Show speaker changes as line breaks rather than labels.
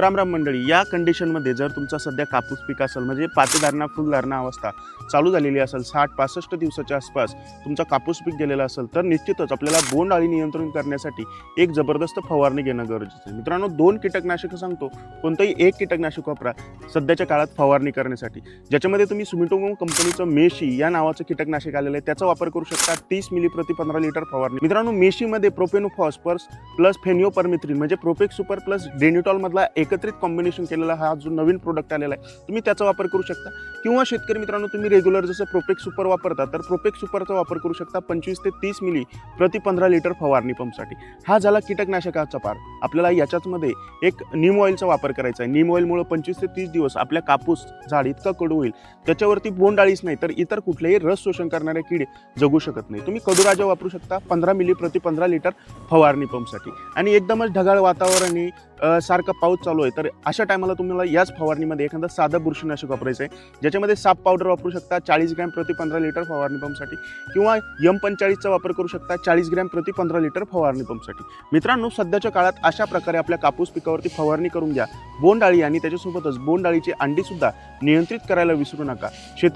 रामराम मंडळी या कंडिशनमध्ये जर तुमचा सध्या कापूस पीक असेल म्हणजे पातेधारणा फुलधारणा अवस्था चालू झालेली असेल साठ पासष्ट दिवसाच्या आसपास तुमचा कापूस पीक गेलेला असेल तर निश्चितच आपल्याला बोंड अळी नियंत्रण करण्यासाठी एक जबरदस्त फवारणी घेणं गरजेचं आहे. मित्रांनो दोन कीटकनाशकं सांगतो कोणतंही एक कीटकनाशक वापरा सध्याच्या काळात फवारणी करण्यासाठी. ज्याच्यामध्ये तुम्ही सुमिटोमो कंपनीचं मेशी या नावाचं कीटकनाशक आलेलं आहे त्याचा वापर करू शकता तीस मिली प्रति पंधरा लिटर फवारणी. मित्रांनो मेशीमध्ये प्रोपेनोफॉस्पर्स प्लस फेनिओपरमिथ्रिन म्हणजे प्रोपेक सुपर प्लस डेनिटॉलमधला एक एकत्रित कॉम्बिनेशन केलेला हा जो नवीन प्रोडक्ट आलेला आहे तुम्ही त्याचा वापर करू शकता. किंवा शेतकरी मित्रांनो तुम्ही रेग्युलर जसं प्रोपेक सुपर वापरता तर प्रोपेक सुपरचा वापर करू शकता पंचवीस ते तीस मिली प्रति पंधरा लिटर फवारणी पंपसाठी हा झाला कीटकनाशकाचा पार्ट आपल्याला याच्याचमध्ये एक नीम ऑइलचा वापर करायचा आहे. नीम ऑइलमुळे पंचवीस ते तीस दिवस आपल्या कापूस झाड इतका कडू होईल. त्याच्यावरती बोंडाळीच नाही तर इतर कुठलेही रस शोषण करणारे किडे जगू शकत नाही. तुम्ही कडूराजा वापरू शकता पंधरा मिली प्रति पंधरा लिटर फवारणी पंपसाठी आणि एकदमच ढगाळ वातावरण आहे सारखा पाऊस चालू आहे तर अशा टायमाला तुम्हाला याच फवारणीमध्ये एखादं साधं बुरशीनाशक वापरायचं आहे. ज्याच्यामध्ये साप पावडर वापरू शकता चाळीस ग्रॅम प्रति पंधरा लिटर फवारणी पंपसाठी किंवा यम पंचाळीसचा वापर करू शकता चाळीस ग्रॅम प्रति पंधरा लिटर फवारणी पंपसाठी मित्रांनो सध्याच्या काळात अशा प्रकारे आपल्या कापूस पिकावरती फवारणी करून घ्या. बोंडाळी आणि त्याच्यासोबतच बोंडाळीची अंडीसुद्धा नियंत्रित करायला विसरू नका. शेत